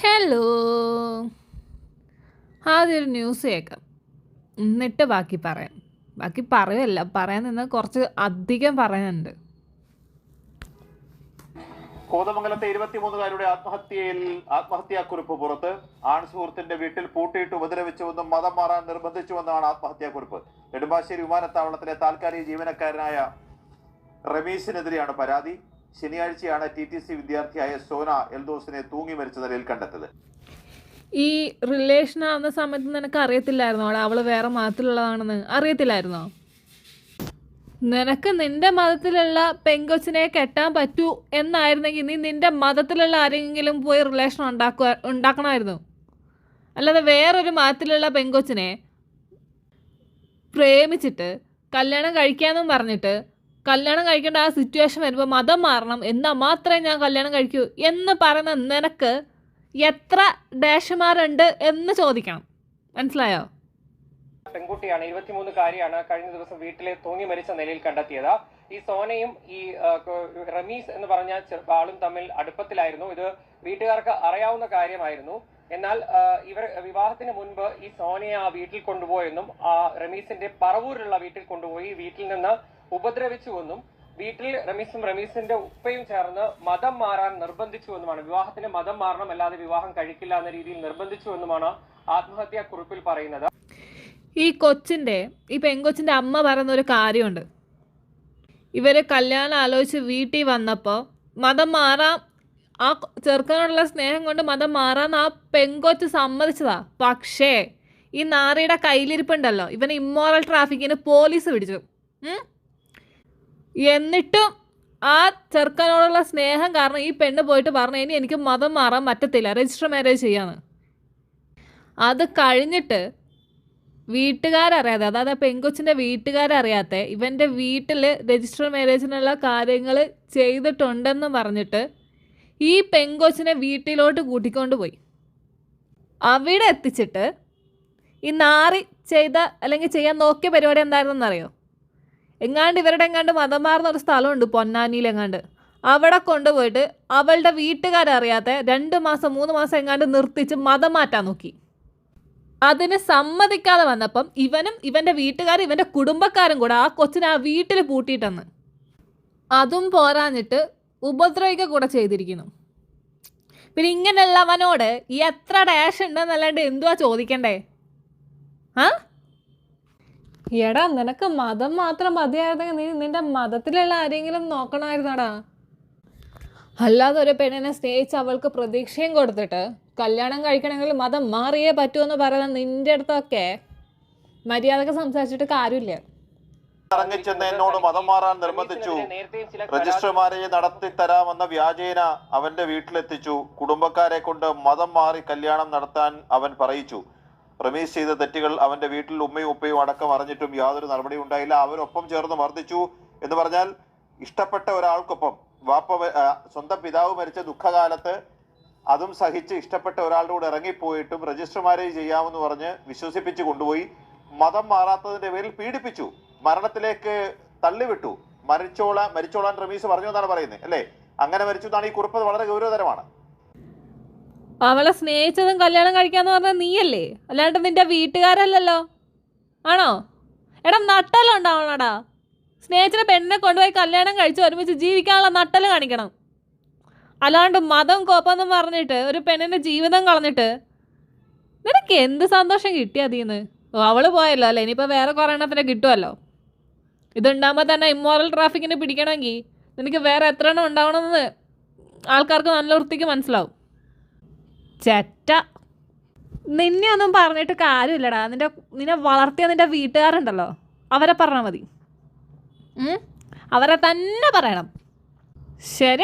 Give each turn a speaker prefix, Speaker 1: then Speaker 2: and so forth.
Speaker 1: Hello ആദ്യമൊരു news കേൾക്കാം. എന്നിട്ട് ബാക്കി പറയാം. ബാക്കി പറയുമല്ല പറയാൻ നിന്ന് കുറച്ച് അധികം പറയാനുണ്ട്.
Speaker 2: കോതമംഗലത്തെ ഇരുപത്തിമൂന്നുകാരുടെ ആത്മഹത്യയിൽ ആത്മഹത്യാക്കുറിപ്പ് പുറത്ത്. ആൺ സുഹൃത്തിന്റെ വീട്ടിൽ പൂട്ടിയിട്ട് ഉപദ്രവിച്ചുവെന്നും മതം മാറാൻ നിർബന്ധിച്ചുവെന്നാണ് ആത്മഹത്യാക്കുറിപ്പ്. നെടുമ്പാശ്ശേരി വിമാനത്താവളത്തിലെ താൽക്കാലിക ജീവനക്കാരനായ റമീസിനെതിരെയാണ് പരാതി. ശനിയാഴ്ചയാണ് ടി ടി സി വിദ്യാർത്ഥിയായ സോന എൽദോസിനെ തൂങ്ങി മരിച്ച നിലയിൽ കണ്ടെത്തത്
Speaker 1: ഈ റിലേഷൻ ആവുന്ന സമയത്ത് നിനക്ക് അറിയത്തില്ലായിരുന്നോ അവളെ വേറെ മതത്തിലുള്ളതാണെന്ന് അറിയത്തില്ലായിരുന്നോ? നിനക്ക് നിന്റെ മതത്തിലുള്ള പെങ്കൊച്ചിനെ കെട്ടാൻ പറ്റൂ എന്നായിരുന്നെങ്കിൽ നീ നിന്റെ മതത്തിലുള്ള ആരെങ്കിലും പോയി റിലേഷൻ ഉണ്ടാക്കുക ഉണ്ടാക്കണമായിരുന്നു. അല്ലാതെ വേറൊരു മതത്തിലുള്ള പെങ്കൊച്ചിനെ പ്രേമിച്ചിട്ട് കല്യാണം കഴിക്കാമെന്നും പറഞ്ഞിട്ട് കല്യാണം കഴിക്കേണ്ട ആ സിറ്റുവേഷൻ വരുമ്പോൾ മതം മാറണം. എന്നാൽ മാത്രമേ ഞാൻ കല്യാണം കഴിക്കൂ എന്ന് പറയുന്ന നിനക്ക് എത്ര ഡാഷുമാരുണ്ട് എന്ന് ചോദിക്കണം. മനസ്സിലായോ?
Speaker 3: പെൺകുട്ടിയാണ് ഇരുപത്തിമൂന്നുകാരിയാണ് കഴിഞ്ഞ ദിവസം വീട്ടിലെ തൂങ്ങി മരിച്ച നിലയിൽ കണ്ടെത്തിയത്. ഈ സോനയും ഈ റമീസ് എന്ന് പറഞ്ഞ ആളും തമ്മിൽ അടുപ്പത്തിലായിരുന്നു. ഇത് വീട്ടുകാർക്ക് അറിയാവുന്ന കാര്യമായിരുന്നു. എന്നാൽ ഇവർ വിവാഹത്തിന് മുൻപ് ഈ സോനയെ ആ വീട്ടിൽ കൊണ്ടുപോയെന്നും ആ റമീസിന്റെ പറവൂരിലുള്ള വീട്ടിൽ കൊണ്ടുപോയി വീട്ടിൽ നിന്ന് ഉപദ്രവിച്ചുവെന്നും വീട്ടിൽ റമീസും റമീസിന്റെ ഉപ്പയും ചേർന്ന് മതം മാറാൻ നിർബന്ധിച്ചുവെന്നുമാണ്. വിവാഹത്തിന് മതം മാറണം അല്ലാതെ വിവാഹം കഴിക്കില്ല എന്ന രീതിയിൽ നിർബന്ധിച്ചുവെന്നുമാണ് ആത്മഹത്യാ കുറിപ്പിൽ പറയുന്നത്.
Speaker 1: ഈ കൊച്ചിന്റെ ഈ പെങ്കൊച്ചിന്റെ അമ്മ പറയുന്ന ഒരു കാര്യമുണ്ട്. ഇവർ കല്യാണം ആലോചിച്ച് വീട്ടിൽ വന്നപ്പോൾ മതം മാറാം ആ ചെറുക്കനോടുള്ള സ്നേഹം കൊണ്ട് മതം മാറാൻ ആ പെങ്കൊച്ച് സമ്മതിച്ചതാ. പക്ഷേ ഈ നാറിയുടെ കയ്യിലിരിപ്പുണ്ടല്ലോ ഇവന് ഇമ്മോറൽ ട്രാഫിക്കിന് പോലീസ് പിടിച്ചു? എന്നിട്ടും ആ ചെറുക്കനോടുള്ള സ്നേഹം കാരണം ഈ പെണ്ണ് പോയിട്ട് പറഞ്ഞു ഇനി എനിക്ക് മതം മാറാൻ പറ്റത്തില്ല രജിസ്റ്റർ മാരേജ് ചെയ്യാന്ന് അത് കഴിഞ്ഞിട്ട് വീട്ടുകാരറിയാതെ അതായത് ആ പെങ്കൊച്ചിന്റെ വീട്ടുകാരറിയാത്ത ഇവന്റെ വീട്ടിൽ രജിസ്റ്റർ മാരേജിനുള്ള കാര്യങ്ങൾ ചെയ്തിട്ടുണ്ടെന്ന് പറഞ്ഞിട്ട് ഈ പെങ്കൊച്ചിനെ വീട്ടിലോട്ട് കൂട്ടിക്കൊണ്ട് പോയി. അവിടെ എത്തിച്ചിട്ട് ഈ നാറി ചെയ്ത അല്ലെങ്കിൽ ചെയ്യാൻ നോക്കിയ പരിപാടി എന്തായിരുന്നെന്നറിയോ എങ്ങാണ്ട് ഇവരുടെ എങ്ങാണ്ട് മതം മാറുന്ന ഒരു സ്ഥലമുണ്ട് പൊന്നാനിയിൽ എങ്ങാണ്ട്. അവിടെ കൊണ്ടുപോയിട്ട് അവളുടെ വീട്ടുകാരറിയാത്ത രണ്ട് മാസം മൂന്ന് മാസം എങ്ങാണ്ട് നിർത്തിച്ച് മതം മാറ്റാൻ നോക്കി. അതിന് സമ്മതിക്കാതെ വന്നപ്പം ഇവനും ഇവന്റെ വീട്ടുകാരും ഇവന്റെ കുടുംബക്കാരും കൂടെ ആ കൊച്ചിനെ ആ വീട്ടിൽ പൂട്ടിയിട്ടെന്ന്. അതും പോരാഞ്ഞിട്ട് ഉപദ്രവിക്കുക കൂടെ ചെയ്തിരിക്കുന്നു. പിന്നെ ഇങ്ങനെയുള്ളവനോട് ഈ എത്ര ഡാഷ് ഉണ്ടെന്നല്ലാണ്ട് എന്തുവാ ചോദിക്കണ്ടേ? ആ? എടാ നിനക്ക് മതം മാത്രം മതിയായിരുന്നെങ്കിൽ നീ നിന്റെ മതത്തിലുള്ള ആരെങ്കിലും നോക്കണമായിരുന്നടാ. അല്ലാതെ ഒരു പെണ്ണിനെ സ്നേഹിച്ച് അവൾക്ക് പ്രതീക്ഷയും കൊടുത്തിട്ട് കല്യാണം കഴിക്കണമെങ്കിൽ മതം മാറിയേ പറ്റുമെന്ന് പറയുന്ന നിന്റെ അടുത്തൊക്കെ മര്യാദയ്ക്ക് സംസാരിച്ചിട്ട് കാര്യമില്ല.
Speaker 2: ഇറങ്ങിച്ചെന്ന് എന്നോട് മതം മാറാൻ നിർബന്ധിച്ചു. രജിസ്റ്റർമാരെ നടത്തി തരാമെന്ന വ്യാജേന അവന്റെ വീട്ടിലെത്തിച്ചു. കുടുംബക്കാരെ കൊണ്ട് മതം മാറി കല്യാണം നടത്താൻ അവൻ പറയിച്ചു. റമീസ് ചെയ്ത തെറ്റുകൾ അവന്റെ വീട്ടിൽ ഉമ്മയും ഉപ്പയും അടക്കം അറിഞ്ഞിട്ടും യാതൊരു നടപടിയും ഉണ്ടായില്ല. അവരൊപ്പം ചേർന്ന് മർദ്ദിച്ചു എന്ന് പറഞ്ഞാൽ ഇഷ്ടപ്പെട്ട ഒരാൾക്കൊപ്പം വാപ്പ സ്വന്തം പിതാവ് മരിച്ച ദുഃഖകാലത്ത് അതും സഹിച്ച് ഇഷ്ടപ്പെട്ട ഒരാളുടെ കൂടെ ഇറങ്ങിപ്പോയിട്ടും രജിസ്റ്റർ മാരേജ് ചെയ്യാമെന്ന് പറഞ്ഞ് വിശ്വസിപ്പിച്ച് കൊണ്ടുപോയി. മതം മാറാത്തതിന്റെ പേരിൽ പീഡിപ്പിച്ചു. മരണത്തിലേക്ക് തള്ളിവിട്ടു. മരിച്ചോളാൻ മരിച്ചോളാൻ റമീസ് പറഞ്ഞു എന്നാണ് പറയുന്നത് അല്ലേ? അങ്ങനെ മരിച്ചു എന്നാണ് ഈ കുറിപ്പ് വളരെ ഗൗരവതരമാണ്.
Speaker 1: അവളെ സ്നേഹിച്ചതും കല്യാണം കഴിക്കാന്ന് പറഞ്ഞാൽ നീയല്ലേ? അല്ലാണ്ട് നിന്റെ വീട്ടുകാരല്ലല്ലോ. ആണോ? എടാ നട്ടലുണ്ടാവണടാ സ്നേഹിച്ചിട്ട് പെണ്ണിനെ കൊണ്ടുപോയി കല്യാണം കഴിച്ച് ഒരുമിച്ച് ജീവിക്കാനുള്ള നട്ടൽ കാണിക്കണം. അല്ലാണ്ട് മതം കോപ്പെന്നും പറഞ്ഞിട്ട് ഒരു പെണ്ണിന്റെ ജീവിതം കളഞ്ഞിട്ട് നിനക്ക് എന്ത് സന്തോഷം കിട്ടി അതിന്ന്? ഓ അവൾ പോയല്ലോ അല്ലേ? ഇനിയിപ്പോൾ വേറെ കുറേ എണ്ണത്തിന് കിട്ടുമല്ലോ ഇതുണ്ടാകുമ്പോൾ തന്നെ ഇമ്മോറൽ ട്രാഫിക്കിന് പിടിക്കണമെങ്കിൽ നിനക്ക് വേറെ എത്ര എണ്ണം ഉണ്ടാവണമെന്ന് ആൾക്കാർക്ക് നല്ല വൃത്തിക്ക് മനസ്സിലാവും. ചെറ്റ. നിന്നെ ഒന്നും പറഞ്ഞിട്ട് കാര്യമില്ലടാ. നിന്റെ നിന്നെ വളർത്തിയ നിന്റെ വീട്ടുകാരുണ്ടല്ലോ. അവരെ പറഞ്ഞാൽ മതി. അവരെ തന്നെ പറയണം. ശരി